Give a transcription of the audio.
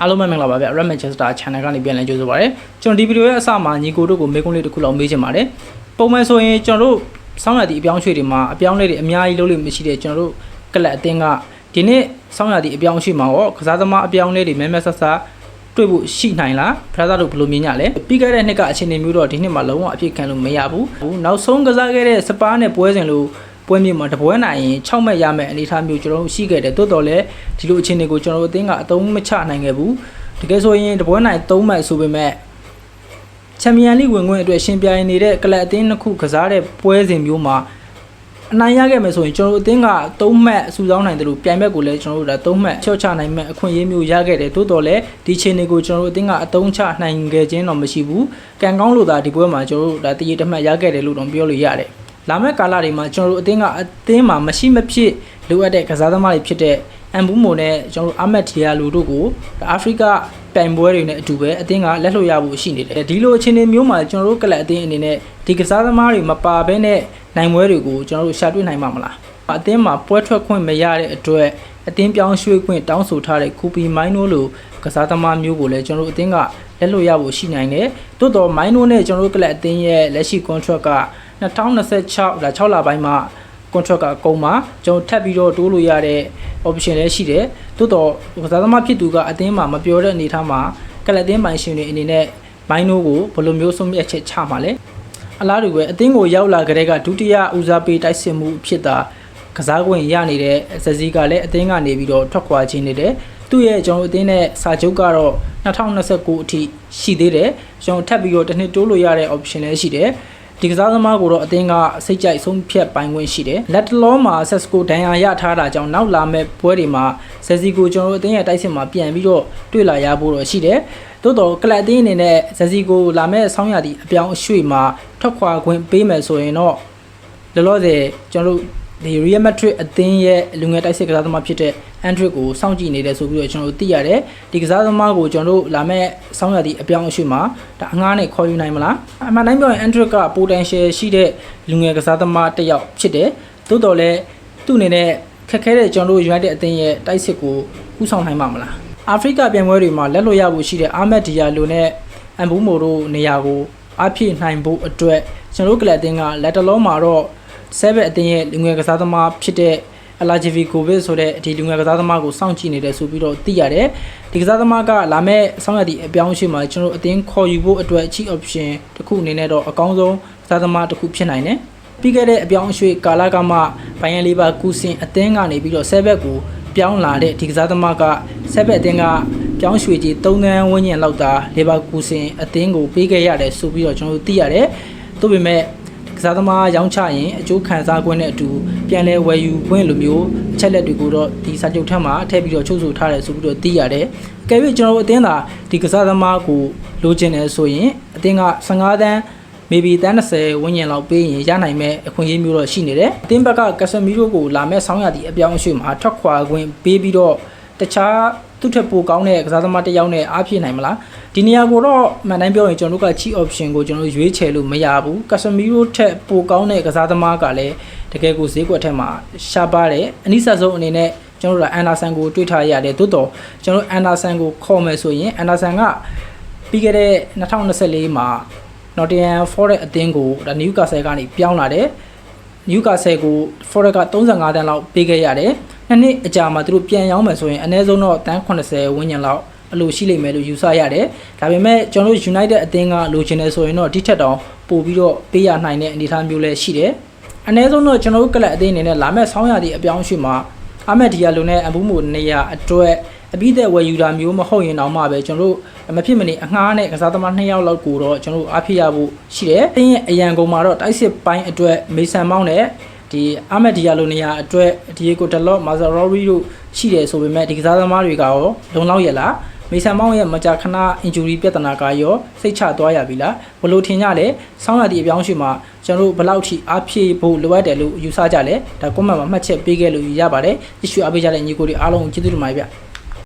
အားလုံးပဲမင်္ဂလာပါဗျ Red Manchester Channel ကနေပြန်လည်ကြိုဆိုပါရစေကျွန်တော်ဒီဗီဒီယိုရဲ့အစမှာညီကိုတို့ကိုမေးခွန်းလေးတစ်ခုလောက်မေးချင်ပါတယ်ပုံမှန်ဆိုရင်ကျွန်တော်တို့ဆောင်းရသည့်အပြောင်းအရွှေ့တွေမှာအပြောင်းအလဲတွေအများကြီးလုပ်လို့မရှိတဲ့ကျွန်တော်တို့ကလပ်အသင်းကဒီနေ့ဆောင်းရသည့်အပြောင်းအရွှေ့မှာရောကစားသမားအပြောင်းအလဲတွေမဲမဲဆက်ဆက်တွေ့ဖို့ရှိနိုင်လားဖရာသားတို့ဘယ်လိုမြင်ကြလဲပြီးခဲ့တဲ့နှစ်ကအခြေအနေမျိုးတော့ဒီနှစ်မှာလုံးဝအပြည့်ခံလို့မရဘူးနောက်ဆုံးကစားခဲ့တဲ့စပါးနဲ့ပွဲစဉ်လို့ ပွဲမြင့်မှာတပွဲနိုင်ရင်6မှတ်ရမယ်အနေအထားမျိုးကျွန်တော်တို့ရှိခဲ့တယ်တိုးတော်လည်းဒီလိုအခြေအနေကိုကျွန်တော်တို့အသင်းကအသုံးမချနိုင်ခဲ့ဘူးတကယ်ဆိုရင်တပွဲနိုင်3မှတ်ဆိုပေမဲ့ချန်ပီယံလိဝင်ခွင့်အတွက်ရှင်ပြိုင်နေတဲ့ကလပ်အသင်းတစ်ခုကစားတဲ့ပွဲစဉ်မျိုးမှာအနိုင်ရခဲ့မယ်ဆိုရင်ကျွန်တော်တို့အသင်းက3မှတ်အစူဆောင်းနိုင်တယ်လို့ပြိုင်ဘက်ကိုလည်းကျွန်တော်တို့ဒါ3မှတ်ချော့ချနိုင်မဲ့အခွင့်အရေးမျိုးရခဲ့တယ်တိုးတော်လည်းဒီခြေနေကိုကျွန်တော်တို့အသင်းကအသုံးချနိုင်ခဲ့ခြင်းတော့မရှိဘူးကံကောင်းလို့သာဒီပွဲမှာကျွန်တော်တို့ဒါတရေတစ်မှတ်ရခဲ့တယ်လို့တော့ပြောလို့ရတယ် လာမယ့်ကာလတွေမှာကျွန်တော်တို့အသင်းကအသင်းမှာမရှိမဖြစ်လိုအပ်တဲ့ကစားသမားတွေဖြစ်တဲ့အမ်ဘူမိုနဲ့ကျွန်တော်တို့အာမက်တီယာလူတို့ကိုအာဖရိကပြိုင်ပွဲတွေနဲ့အတူပဲအသင်းကလက်လွတ်ရဖို့ရှိနေတယ်ဒီလိုအခြေအနေမျိုးမှာကျွန်တော်တို့ကလပ်အသင်းအနေနဲ့ဒီကစားသမားတွေမပါဘဲနဲ့နိုင်ပွဲတွေကိုကျွန်တော်တို့ရှာတွေ့နိုင်မှာမလားအသင်းမှာပွဲထွက်ခွင့်မရတဲ့အတွက်အသင်းပြောင်းရွှေ့ခွင့်တောင်းဆိုထားတဲ့ကူပီမိုင်းနိုလိုကစားသမားမျိုးကိုလည်းကျွန်တော်တို့အသင်းကလက်လွတ်ရဖို့ရှိနိုင်တယ်တိုးတော့မိုင်းနိုနဲ့ကျွန်တော်တို့ကလပ်အသင်းရဲ့လက်ရှိ contract က 2026ဒါ6လပိုင်းမှာ contract ကကုန်မှာကျွန်တော်ထပ်ပြီးတော့တိုးလို့ရတဲ့ option လည်းရှိတယ်။သို့တော့ကစားသမားဖြစ်သူကအသင်းမှာမပြောတဲ့အနေအထားမှာကလပ်အသင်းပိုင်ရှင်တွေအနေနဲ့မိုင်းနိုးကိုဘယ်လိုမျိုးဆုံးဖြတ်ချက်ချမှာလဲ။အလားတူပဲအသင်းကိုရောက်လာကြတဲ့ကဒုတိယဦးစားပေးတိုက်စစ်မှုဖြစ်တာကစားခွင့်ရနေတဲ့ဇက်စီကလည်းအသင်းကနေပြီးတော့ထွက်ခွာခြင်းနေတယ်။သူ့ရဲ့ကျွန်တော်အသင်းနဲ့စာချုပ်ကတော့2029အထိရှိသေးတယ်။ကျွန်တော်ထပ်ပြီးတော့တစ်နှစ်တိုးလို့ရတဲ့ option လည်းရှိတယ်။ ဒီကစားသမားကိုတော့အသင်းကစိတ်ကြိုက်ဆုံးဖြတ်ပိုင်ခွင့်ရှိတယ်လက်တလောမှာဆက်စကိုဒဏ်ရာရထားတာကြောင့်နောက်လာမဲ့ပွဲတွေမှာဇက်စီကိုကျွန်တော်တို့အသင်းရဲ့တိုက်စစ်မှာပြန်ပြီးတော့တွေ့လာရဖို့တော့ရှိတယ်သို့တော့ကလပ်အသင်းအနေနဲ့ဇက်စီကိုလာမဲ့ဆောင်းရသည့်အပြောင်းအရွှေ့မှာထွက်ခွာခွင့်ပေးမယ်ဆိုရင်တော့လောလောဆယ်ကျွန်တော်တို့ ဒီ Real Madrid အသင်းရဲ့လူငယ်တိုက်စစ်ကစားသမားဖြစ်တဲ့ Andrick ကိုစောင့်ကြည့်နေတယ်ဆိုပြီးတော့ကျွန်တော်တို့သိရတယ်ဒီကစားသမားကိုကျွန်တော်တို့လာမဲ့ဆောင်းရသည့်အပြောင်းအရွှေ့မှာဒါအငှားနဲ့ခေါ်ယူနိုင်မလားအမှန်တိုင်းပြောရင် Andrick က potential ရှိတဲ့လူငယ်ကစားသမားတစ်ယောက်ဖြစ်တယ်သို့တော်လည်းသူ့အနေနဲ့ခက်ခဲတဲ့ကျွန်တော်တို့ United အသင်းရဲ့တိုက်စစ်ကိုဥဆောင်နိုင်မှာမလားအာဖရိကပြိုင်ပွဲတွေမှာလက်လွတ်ရဖို့ရှိတဲ့အာမက်ဒီယာလိုနဲ့အမ်ဘူမိုတို့နေရာကိုအပြည့်နိုင်ဖို့အတွက်ကျွန်တော်တို့ကလပ်အသင်းကလက်တလုံးမှာတော့ ဆဲဘက်အသင်းရဲ့လူငယ်ကစားသမားဖြစ်တဲ့အလာဂျီဗီကိုဗစ်ဆိုတဲ့ဒီလူငယ်ကစားသမားကိုစောင့်ကြည့်နေတယ်ဆိုပြီးတော့သိရတယ်ဒီကစားသမားကလာမဲ့ဆောင်းရသည့်အပြောင်းအရွှေ့မှာကျွန်တော်တို့အသင်းခေါ်ယူဖို့အတွက် cheap option တစ်ခုအနေနဲ့တော့အကောင်းဆုံးကစားသမားတစ်ခုဖြစ်နိုင်တယ်ပြီးခဲ့တဲ့အပြောင်းအရွှေ့ကာလာကမှဘိုင်ယန်လီဘာကူစင်အသင်းကနေပြီးတော့ဆဲဘက်ကိုပြောင်းလာတဲ့ဒီကစားသမားကဆဲဘက်အသင်းကပြောင်းရွှေ့ကြီး3သန်းဝန်းကျင်လောက်သာလေဘာကူစင်အသင်းကိုပေးခဲ့ရတယ်ဆိုပြီးတော့ကျွန်တော်တို့သိရတယ်သို့ပေမဲ့ ကစားသမားရောင်းချရင်အကျိုးခံစား권နဲ့အတူပြန်လဲဝယ်ယူ권လိုမျိုးအချက်လက်တွေကိုတော့ဒီစာချုပ်ထက်မှာထည့်ပြီးတော့ချုပ်ဆိုထားတယ်ဆိုပြီးတော့သိရတယ်။ကဲပြီးကျွန်တော်တို့အသင်းသာဒီကစားသမားကိုလိုချင်တယ်ဆိုရင်အသင်းက15တန်း maybe တန်း30ဝန်းကျင်လောက်ပေးရင်ရနိုင်မဲ့အခွင့်အရေးမျိုးတော့ရှိနေတယ်။အသင်းဘက်ကကက်ဆမီရိုကိုလာမဲ့ဆောင်းရသည့်အပြောင်းအရွှေ့မှာထွက်ခွာခွင့်ပေးပြီးတော့တခြားသူ့ထက်ပိုကောင်းတဲ့ကစားသမားတစ်ယောက်နဲ့အားဖြည့်နိုင်မလားဒီနေရာကိုတော့မှန်တိုင်းပြောရင်ကျွန်တော်တို့က cheap option ကိုကျွန်တော်တို့ရွေးချယ်လို့မရဘူးကက်ဆမီရိုထက်ပိုကောင်းတဲ့ကစားသမားကလည်းတကယ်ကိုဈေးကွက်ထက်မှာရှားပါတယ်အနည်းဆက်ဆုံးအနေနဲ့ကျွန်တော်တို့ကအန်ဒါဆန်ကိုတွေးထားရတယ်သို့တော့ကျွန်တော်တို့အန်ဒါဆန်ကိုခေါ်မယ်ဆိုရင်အန်ဒါဆန်ကပြီးခဲ့တဲ့2024မှာ Nottingham Forest အသင်းကိုဒါ Newcastle ကနေပြောင်းလာတယ် Newcastle ကို Forest က35တန်းလောက်ပေးခဲ့ရတယ် နှစ်နှစ်အကြာမှာသူတို့ပြန်ရောင်းမယ်ဆိုရင်အနည်းဆုံးတော့တန်း80ဝန်းကျင်လောက်အလိုရှိလိမ့်မယ်လို့ယူဆရတယ်ဒါပေမဲ့ကျွန်တော်တို့ United အသင်းကလိုချင်တယ်ဆိုရင်တော့ဒီထက်တောင်ပိုပြီးတော့ပေးရနိုင်တဲ့အနေအထားမျိုးလည်းရှိတယ်အနည်းဆုံးတော့ကျွန်တော်တို့ကလပ်အသင်းအနေနဲ့လာမဲ့ဆောင်းရသည့်အပြောင်းအရွှေ့မှာအမက်ဒီယာလိုနဲ့အဘူမိုနေရာအတွက်အပြီးသက်ဝယ်ယူတာမျိုးမဟုတ်ရင်တော့မှပဲကျွန်တော်တို့မဖြစ်မနေအငှားနဲ့ကစားသမား2ယောက်လောက်ကိုတော့ကျွန်တော်တို့အားဖြစ်ရဖို့ရှိတယ်။တင်းရဲ့အရန်ကုန်မှာတော့တိုက်စစ်ပိုင်းအတွက်မေဆန်မောင်းနဲ့ ဒီအာမက်ဒီယာလိုနေရာအတွက်ဒီကိုဒလော့မာဇာရော်ရီတို့ရှိတယ်ဆိုပေမဲ့ဒီကစားသမားတွေကရောလုံလောက်ရလားမေဆန်မောင်းရဲ့မကြာခဏ injury ပြဿနာကရောစိတ်ချသွားရပြီလားဘလို့ထင်ကြလဲဆောင်းရသည့်အပြောင်းအရွှေ့မှာကျွန်တော်တို့ဘယ်လောက်ထိအားဖြည့်ဖို့လိုအပ်တယ်လို့ယူဆကြလဲဒါကွန်မန့်မှာမှတ်ချက်ပေးခဲ့လို့ရပါတယ်ကြည့်ရှုအားပေးကြတဲ့ညီကိုတွေအားလုံးကိုကျေးဇူးတင်ပါတယ်ဗျ